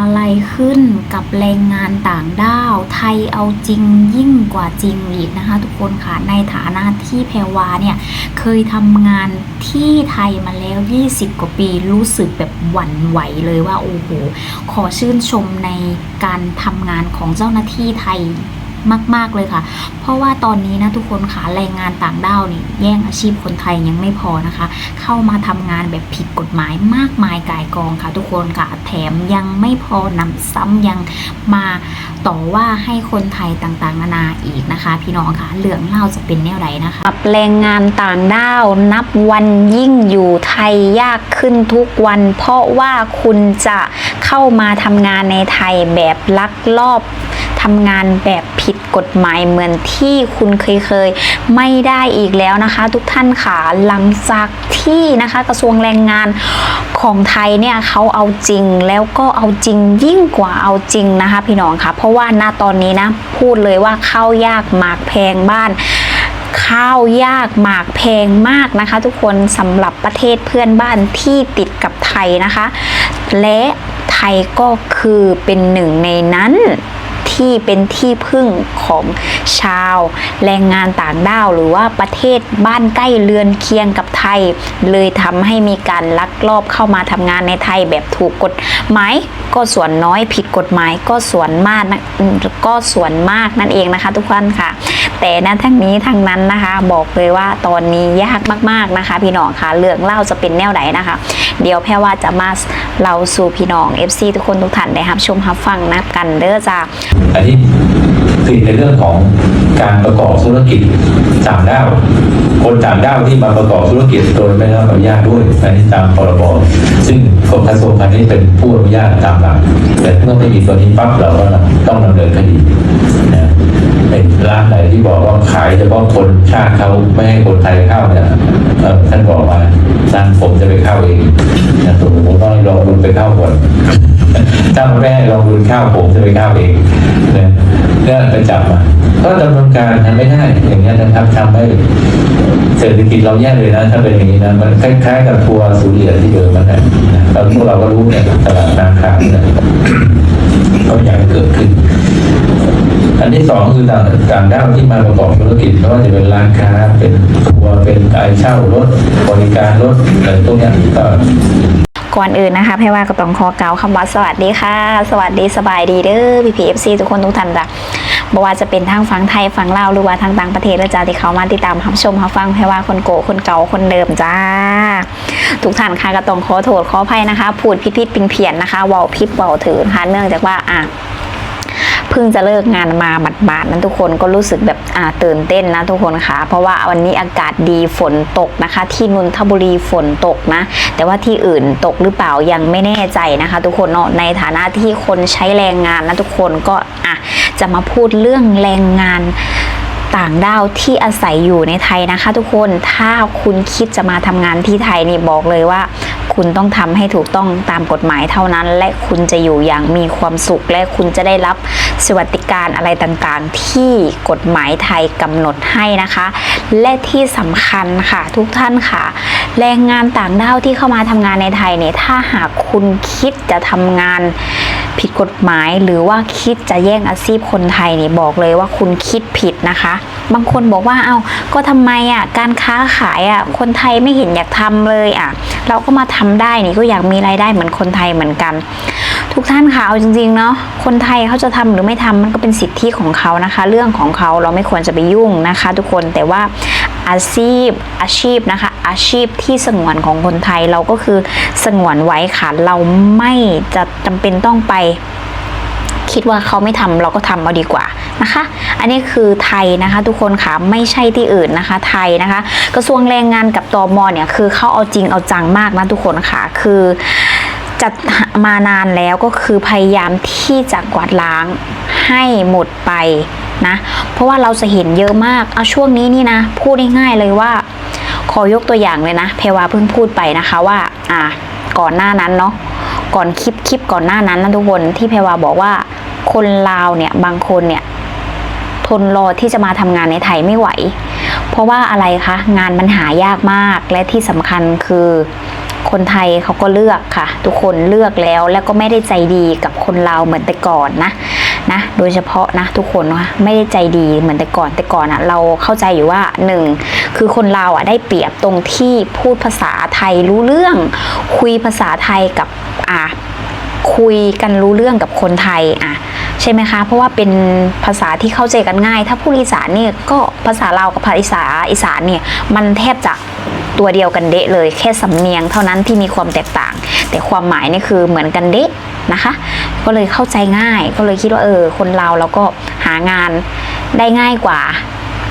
อะไรขึ้นกับแรงงานต่างด้าว ไทยเอาจริงยิ่งกว่าจริงอีกนะคะ ทุกคนค่ะในฐานะที่แพรวาเนี่ยเคยทำงานที่ไทยมาแล้ว 20 กว่าปีรู้สึกแบบหวั่นไหวเลยว่าโอ้โหขอชื่นชมในการทำงานของเจ้าหน้าที่ไทย มาก ๆ เลยค่ะ เพราะว่าตอนนี้นะทุกคนค่ะแรงงานต่างด้าวนี่แย่งอาชีพคนไทยยังไม่พอนะคะ เข้ามาทำงานแบบผิดกฎหมายมากมายกายกองค่ะ ทุกคนค่ะแถมยังไม่พอนำซ้ำยังมาต่อว่าให้คนไทยต่างๆ นานาอีกนะคะ พี่น้องค่ะเรื่องเล่าจะเป็นแนวไหนนะคะกับแรงงานต่างด้าวนับวันยิ่งอยู่ไทยยากขึ้นทุกวัน เพราะว่าคุณจะเข้ามาทำงานในไทยแบบลักลอบ ทำงานแบบผิดกฎหมายเหมือนที่คุณเคยเคยๆไม่ได้อีกแล้วนะคะ ทุกท่านค่ะหลังจากที่นะคะกระทรวงแรงงานของไทยเนี่ยเขาเอาจริงแล้วก็เอาจริงยิ่งกว่าเอาจริงนะคะ พี่น้องค่ะ เพราะว่าณตอนนี้นะพูดเลยว่าข้าวยากหมากแพงบ้านข้าวยากหมากแพงมากนะคะ ทุกคนสำหรับประเทศเพื่อนบ้านที่ติดกับไทยนะคะ และไทยก็คือเป็นหนึ่งในนั้น ที่เป็นที่พึ่งของชาว แรงงานต่างด้าวหรือว่าประเทศบ้านใกล้เรือนเคียงกับไทย เลยทำให้มีการลักลอบเข้ามาทำงานในไทยแบบถูกกฎหมายก็ส่วนน้อยผิดกฎหมายก็ส่วนมากนะก็ส่วนมากนั่นเองนะคะทุกท่านค่ะ แต่นะทั้งนี้ทั้งนั้นนะคะ บอกเลยว่าตอนนี้ยากมากๆนะคะ พี่น้องค่ะเรื่องเล่าจะเป็นแนวไหนนะคะ เดี๋ยวแพรว่าจะมาเราสู่พี่น้อง FC ทุกคนทุกท่านได้รับชมรับฟังนะกันเด้อจ้าอันนี้คือในเรื่องของการประกอบธุรกิจต่างด้าวคนต่างด้าวที่มาประกอบธุรกิจโดยไม่ได้รับอนุญาตด้วยอันนี้ตามพรบซึ่งกรมกระทรวงพาณิชย์เป็นผู้อนุญาตตามหลักแต่เมื่อไม่มีตัวนี้ปั๊บเราก็ต้องดำเนินคดีนะ เป็นร้านไหนที่บอกว่าขายเฉพาะคนชาติเขาไม่ให้คนไทยเข้าเนี่ยท่านบอกมาร้านผมจะไปเข้าเองนะผมผมต้องลองดูไปเข้าก่อนถ้าไม่ลองดูเข้าผมจะไปเข้าเองนะก็ไปจับมาก็ดำเนินการทำไม่ได้อย่างนี้ยนะครับทำให้เศรษฐกิจเราแย่เลยนะ ถ้าเป็นอย่างนี้นะมันคล้ายๆกับทัวร์สูเหรียญที่เดิมมันนะแล้วพวกเราก็รู้เนี่ยตลาดนาคาเนี่ยเขาอยากให้เกิดขึ้น อันที่สองคือต่างต่างด้าวที่มาประกอบธุรกิจไม่ว่าจะเป็นร้านค้าเป็นทัวเป็นการเช่ารถบริการรถอะไรพวกนี้ยก็ก่อนอื่นนะคะแพรว่าก็ต้องขอกล่าวคำว่าสวัสดีค่ะ สวัสดีสบายดีเด้อพี่พีเอฟซีทุกคนทุกท่านจ้ะบ่ว่าจะเป็นทางฝั่งไทยฝั่งลาวหรือว่าทางต่างประเทศแล้วจ้าที่เขามาติดตามรับชมรับฟังแพรว่าคนโกคนเก่าคนเดิมจ้า ทุกท่านค่ะก็ต้องขอโทษขออภัยนะคะ พูดพิดๆเพียนนะคะเว้าพิดเว้าถือนะคะเนื่องจากว่าอะ เพิ่งจะเลิกงานมาบาดๆนั้นทุกคนก็รู้สึกแบบอ่าตื่นเต้นนะทุกคนค่ะ เพราะว่าวันนี้อากาศดีฝนตกนะคะ ที่นนทบุรีฝนตกนะ แต่ว่าที่อื่นตกหรือเปล่ายังไม่แน่ใจนะคะ ทุกคนเนาะในฐานะที่คนใช้แรงงานนะทุกคนก็อะจะมาพูดเรื่องแรงงาน ต่างด้าวที่อาศัยอยู่ในไทยนะคะ ทุกคนถ้าคุณคิดจะมาทำงานที่ไทยนี่บอกเลยว่า คุณต้องทำให้ถูกต้องตามกฎหมายเท่านั้น และคุณจะอยู่อย่างมีความสุข และคุณจะได้รับสวัสดิการอะไรต่างๆ ที่กฎหมายไทยกำหนดให้นะคะ และที่สำคัญค่ะทุกท่านค่ะ แรงงานต่างด้าวที่เข้ามาทำงานในไทยเนี่ยถ้าหากคุณคิดจะทำงาน ผิดกฎหมาย หรือว่าคิดจะแย่งอาชีพคนไทยนี่บอกเลยว่าคุณคิดผิดนะคะ บางคนบอกว่าเอาก็ทำไมอะการค้าขายอะคนไทยไม่เห็นอยากทำเลยอะ เราก็มาทำได้นี่ก็อยากมีรายได้เหมือนคนไทยเหมือนกัน ทุกท่านค่ะเอาจริงๆเนาะคนไทยเขาจะทำหรือไม่ทำมันก็เป็นสิทธิของเขานะคะ เรื่องของเขาเราไม่ควรจะไปยุ่งนะคะ ทุกคนแต่ว่าอาชีพอาชีพนะคะ อาชีพที่สงวนของคนไทยเราก็คือสงวนไว้ค่ะเราไม่จะจำเป็นต้องไปคิดว่าเขาไม่ทำเราก็ทำเอาดีกว่านะคะ อันนี้คือไทยนะคะ ทุกคนค่ะไม่ใช่ที่อื่นนะคะ ไทยนะคะ กระทรวงแรงงานกับตมเนี่ยคือเขาเอาจริงเอาจังมากนะทุกคนค่ะคือ จัดมานานแล้วก็คือพยายามที่จะกวาดล้างให้หมดไปนะ เพราะว่าเราจะเห็นเยอะมากเอาช่วงนี้นี่นะ พูดง่ายๆเลยว่า ขอยกตัวอย่างเลยนะ เพรวาเพิ่งพูดไปนะคะว่า อ่าก่อนหน้านั้นเนาะก่อนคลิปคลิปก่อนหน้านั้นนะทุกคนที่เพรวาบอกว่าคนลาวเนี่ยบางคนเนี่ยทนรอที่จะมาทำงานในไทยไม่ไหว เพราะว่าอะไรคะงานมันหายากมากและที่สำคัญคือ คนไทยเขาก็เลือกค่ะ ทุกคนเลือกแล้วแล้วก็ไม่ได้ใจดีกับคนลาเหมือนแต่ก่อนนะนะโดยเฉพาะนะทุกคนว่าไม่ได้ใจดีเหมือนแต่ก่อนแต่ก่อนอะเราเข้าใจอยู่ว่าหนึ่งคือคนลาอะได้เปรียบตรงที่พูดภาษาไทยรู้เรื่อง คุยภาษาไทยกับอ่าคุยกันรู้เรื่องกับคนไทยอะใช่ไหมคะ เพราะว่าเป็นภาษาที่เข้าใจกันง่าย ถ้าพูดอีสานเนี่ยก็ภาษาลากับภาษาอีสานเนี่ยมันแทบจะ ตัวเดียวกันเดะเลย แค่สำเนียงเท่านั้นที่มีความแตกต่าง แต่ความหมายนี่คือเหมือนกันเดะนะคะ ก็เลยเข้าใจง่าย ก็เลยคิดว่าเออ คนลาวเราก็หางานได้ง่ายกว่า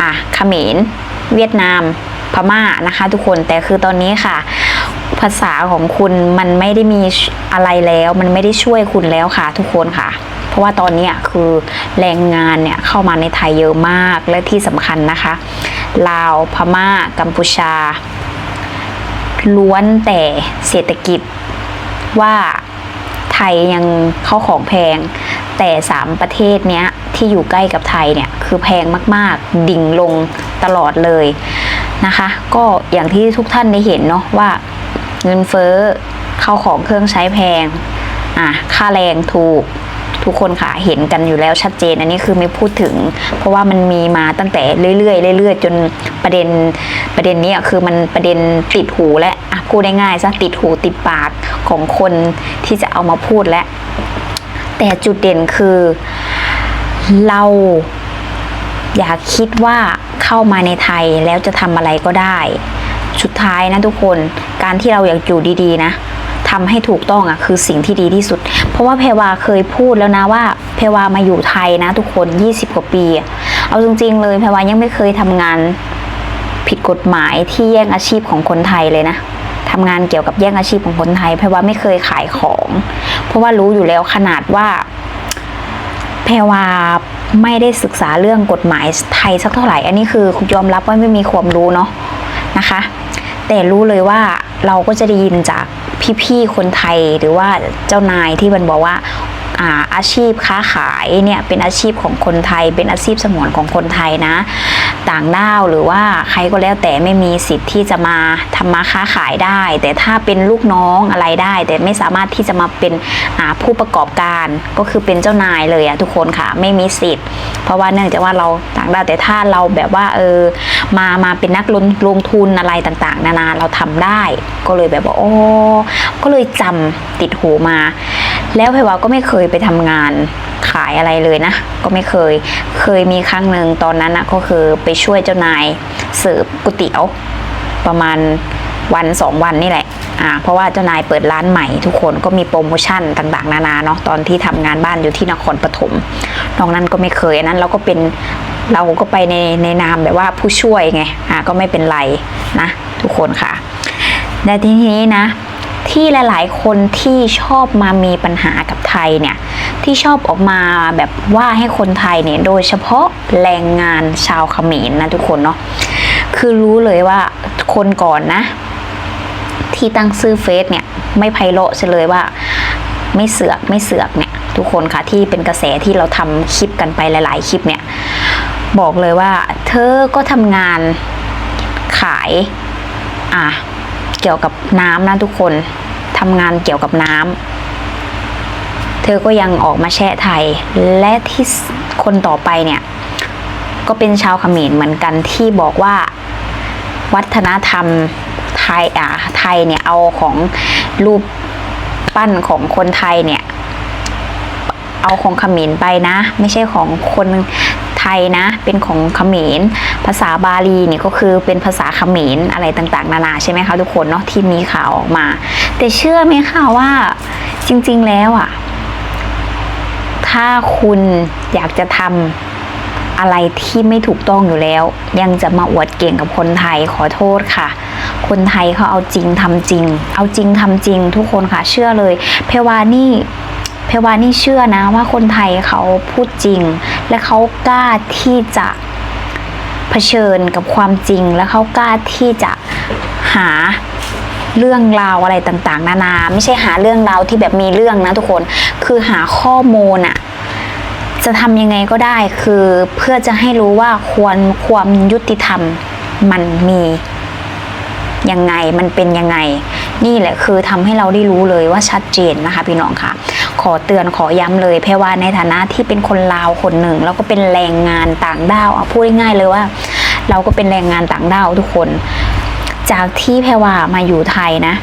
อะเขมรเวียดนามพม่านะคะ ทุกคนแต่คือตอนนี้ค่ะ ภาษาของคุณมันไม่ได้มีอะไรแล้ว มันไม่ได้ช่วยคุณแล้วค่ะ ทุกคนค่ะ เพราะว่าตอนนี้คือแรงงานเนี่ยเข้ามาในไทยเยอะมากและที่สำคัญนะคะลาวพม่า กัมพูชา ล้วนแต่เศรษฐกิจว่าไทยยังเข้าของแพง แต่สามประเทศเนี้ยที่อยู่ใกล้กับไทยเนี่ยคือแพงมากๆ ดิ่งลงตลอดเลยนะคะ ก็อย่างที่ทุกท่านได้เห็นเนาะว่าเงินเฟ้อเข้าของเครื่องใช้แพงอะค่าแรงถูกทุกคนค่ะเห็นกันอยู่แล้วชัดเจนอันนี้คือไม่พูดถึง เพราะว่ามันมีมาตั้งแต่เรื่อยๆเรื่อยๆ จน ประเด็นประเด็นนี้คือมันประเด็นติดหูและอะพูดได้ง่ายซะติดหูติดปากของคนที่จะเอามาพูดและ แต่จุดเด่นคือ เราอย่าคิดว่าเข้ามาในไทยแล้วจะทำอะไรก็ได้ สุดท้ายนะทุกคนการที่เราอยากอยู่ดีๆนะทำให้ถูกต้องอะคือสิ่งที่ดีที่สุด เพราะว่าเพวาเคยพูดแล้วนะว่า เพวามาอยู่ไทยนะ ทุกคน 20 กว่าปี เอาจริง ๆ เลยเพวายังไม่เคยทำงาน ผิดกฎหมายที่แย่งอาชีพของคนไทยเลยนะทำงานเกี่ยวกับแย่งอาชีพของคนไทย เพรวาไม่เคยขายของ เพราะว่ารู้อยู่แล้วขนาดว่าแพรวาไม่ได้ศึกษาเรื่องกฎหมายไทยสักเท่าไหร่ อันนี้คือยอมรับว่าไม่มีความรู้เนาะนะคะ แต่รู้เลยว่าเราก็จะได้ยินจากพี่ๆคนไทยหรือว่าเจ้านายที่มันบอกว่า อาอาชีพค้าขายเนี่ยเป็นอาชีพของคนไทย เป็นอาชีพสงวนของคนไทยนะ ต่างด้าวหรือว่าใครก็แล้วแต่ไม่มีสิทธิ์ที่จะมาทำมาค้าขายได้ แต่ถ้าเป็นลูกน้องอะไรได้ แต่ไม่สามารถที่จะมาเป็นผู้ประกอบการก็คือเป็นเจ้านายเลยอะทุกคนค่ะไม่มีสิทธิ์ เพราะว่าเนื่องจากว่าเราต่างด้าวแต่ถ้าเราแบบว่าเออมามาเป็นนักลงลงทุนอะไรต่างๆ นานาเราทำได้ ก็เลยแบบว่าโอ้ก็เลยจำติดหูมา แล้วไพวาก็ไม่เคยไปทำงานขายอะไรเลยนะ ก็ไม่เคยเคยมีครั้งหนึ่งตอนนั้นนะก็คือไปช่วยเจ้านายเสิร์ฟก๋วยเตี๋ยว ประมาณวันสองวันนี่แหละอ่าเพราะว่าเจ้านายเปิดร้านใหม่ ทุกคนก็มีโปรโมชั่นต่างๆ นานาเนาะตอนที่ทำงานบ้านอยู่ที่นครปฐมนอกนั้นก็ไม่เคยอันนั้นเราก็เป็นเราก็ไปในในนามแบบว่าผู้ช่วยไงอ่าก็ไม่เป็นไรนะ ทุกคนค่ะแต่ทีนี้นะ ที่หลาย ๆ คนที่ชอบมามีปัญหากับไทยเนี่ยที่ชอบออกมาแบบว่าให้คนไทยเนี่ยโดยเฉพาะแรงงานชาวเขมรนะทุกคนเนาะคือรู้เลยว่าคนก่อนนะ ที่ตั้งชื่อเฟซเนี่ยไม่ไพเราะเฉยเลยว่าไม่เสือกไม่เสือกเนี่ยทุกคนค่ะที่เป็นกระแสที่เราทำคลิปกันไปหลาย ๆ คลิปเนี่ยบอกเลยว่า เธอก็ทำงานขายอะ เกี่ยวกับน้ำนะทุกคนทำงานเกี่ยวกับน้ำเธอก็ยังออกมาแช่ไทย และที่คนต่อไปเนี่ย ก็เป็นชาวเขมรเหมือนกันที่บอกว่าวัฒนธรรมไทยอะไทยเนี่ยเอาของรูปปั้นของคนไทยเนี่ย เอาของเขมรไปนะ ไม่ใช่ของคน ยนะ เป็นของเขมร ภาษาบาลีนี่ก็คือเป็นภาษาเขมรอะไรต่างๆ นานาใช่ไหมคะทุกคนเนาะที่มีข่าวออกมา แต่เชื่อไหมคะว่าจริงๆแล้วอะถ้าคุณอยากจะทำอะไรที่ไม่ถูกต้องอยู่แล้ว ยังจะมาอวดเก่งกับคนไทยขอโทษค่ะคนไทยเขาเอาจริงทำจริง เอาจริงทำจริง ทุกคนค่ะเชื่อเลย เพวานี่เพวานี่เชื่อนะว่าคนไทยเขาพูดจริง และเขากล้าที่จะเผชิญกับความจริง และเขากล้าที่จะหาเรื่องราวอะไรต่างๆ นานา ไม่ใช่หาเรื่องราวที่แบบมีเรื่องนะทุกคนคือหาข้อมูลอะจะทำยังไงก็ได้คือเพื่อจะให้รู้ว่าควรความยุติธรรมมันมียังไงมันเป็นยังไง นี่แหละคือทำให้เราได้รู้เลยว่าชัดเจนนะคะพี่น้องค่ะ ขอเตือนขอย้ำเลยแพรว่าในฐานะที่เป็นคนลาวคนหนึ่ง แล้วก็เป็นแรงงานต่างด้าวเอาพูดง่ายๆเลยว่า เราก็เป็นแรงงานต่างด้าวทุกคน จากที่แพรว่ามาอยู่ไทยนะ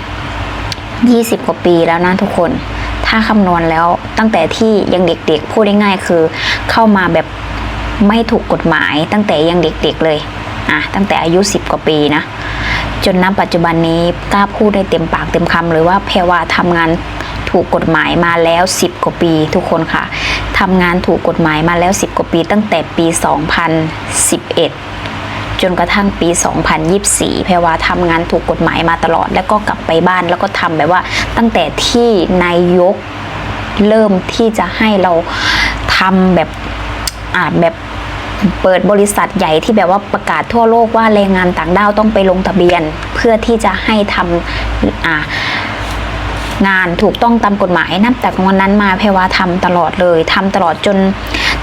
20 กว่าปีแล้วนะทุกคน ถ้าคำนวณแล้วตั้งแต่ที่ยังเด็กๆ พูดง่ายๆคือ เข้ามาแบบไม่ถูกกฎหมายตั้งแต่ยังเด็กๆเลยอะตั้งแต่อายุ 10 กว่าปีนะ จนณปัจจุบันนี้กล้าพูดได้เต็มปากเต็มคำเลยว่าแพรวาทำงานถูกกฎหมายมาแล้ว 10 กว่าปีทุกคนค่ะทำงานถูกกฎหมายมาแล้ว 10 กว่าปี ตั้งแต่ปี 2011 จนกระทั่งปี 2024 แพรวาทำงานถูกกฎหมายมาตลอด แล้วก็กลับไปบ้านแล้วก็ทำแบบว่า ตั้งแต่ที่นายกเริ่มที่จะให้เราทำแบบอ่าแบบ เปิดบริษัทใหญ่ที่แบบว่าประกาศทั่วโลกว่าแรงงานต่างด้าวต้องไปลงทะเบียน เพื่อที่จะให้ทำงานถูกต้องตามกฎหมายนับแต่วันนั้นมาแพรวาทำตลอดเลยทำตลอดจน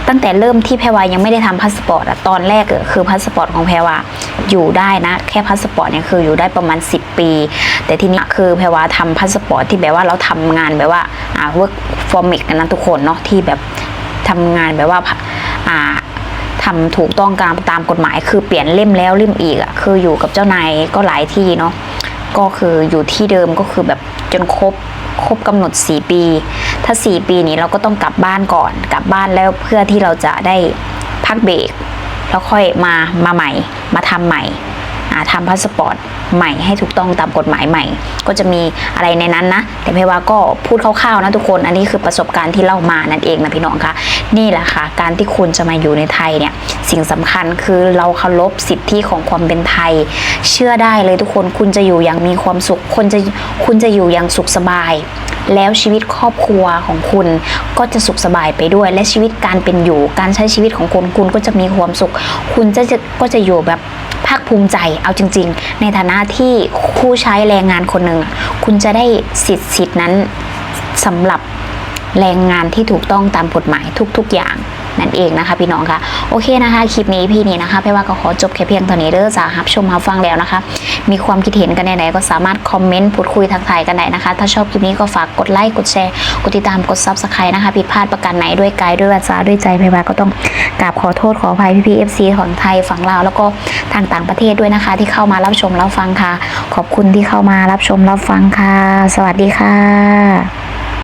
ตั้งแต่เริ่มที่แพรวายังไม่ได้ทำพาสปอร์ตอะตอนแรกคือพาสปอร์ตของแพรวาอยู่ได้นะ แค่พาสปอร์ตเนี่ยคืออยู่ได้ประมาณ 10 ปี แต่ทีนี้คือแพรวาทำพาสปอร์ตที่แบบว่าเราทำงานแบบว่าอ่า work for m i กันนะทุกคนเนาะที่แบบทำงานแบบว่าอ่า ทำถูกต้องตามตามกฎหมาย คือเปลี่ยนเล่มแล้วเล่มอีกอะคืออยู่กับเจ้านายก็หลายที่เนาะก็คืออยู่ที่เดิมก็คือแบบจนครบครบกำหนด 4 ปี ถ้า 4 ปีนี้เราก็ต้องกลับบ้านก่อน กลับบ้านแล้วเพื่อที่เราจะได้พักเบรกแล้วค่อยมามาใหม่ มาทำใหม่ ทำพาสปอร์ตใหม่ให้ถูกต้องตามกฎหมายใหม่ ก็จะมีอะไรในนั้นนะ แต่เพว่าก็พูดคร่าวๆนะทุกคน อันนี้คือประสบการณ์ที่เล่ามานั่นเองนะพี่น้องคะนี่แหละค่ะ การที่คุณจะมาอยู่ในไทยเนี่ย สิ่งสำคัญคือเราเคารพสิทธิของความเป็นไทย เชื่อได้เลยทุกคน คุณจะอยู่อย่างมีความสุข คนจะคุณจะอยู่อย่างสุขสบาย แล้วชีวิตครอบครัวของคุณก็จะสุขสบายไปด้วย และชีวิตการเป็นอยู่ การใช้ชีวิตของคุณคุณก็จะมีความสุข คุณจะก็จะอยู่แบบภาคภูมิใจเอาจริง ๆ ในฐานะที่ผู้ใช้แรงงานคนหนึ่งคุณจะได้สิทธิ์สิทธินั้นสำหรับแรงงานที่ถูกต้องตามกฎหมายทุก ๆ อย่าง นั่นเองนะคะพี่น้องคะโอเคนะคะคลิปนี้พี่นี่นะคะพี่ว่าก็ขอจบแค่เพียงเท่านี้เด้อจ้ารับชมมาฟังแล้วนะคะ มีความคิดเห็นกันไหนๆก็สามารถคอมเมนต์พูดคุยทักทายกันได้นะคะ ถ้าชอบคลิปนี้ก็ฝากกดไลค์กดแชร์กดติดตามกดซับสไครต์นะคะผิดพลาดประการไหนด้วยกายด้วยวาจาด้วยใจพี่ว่าก็ต้องกราบขอโทษขออภัยพี่พีเอฟซีของไทยฝั่งลาวแล้วก็ทางต่างประเทศด้วยนะคะ ที่เข้ามารับชมรับฟังค่ะ ขอบคุณที่เข้ามารับชมรับฟังค่ะ สวัสดีค่ะ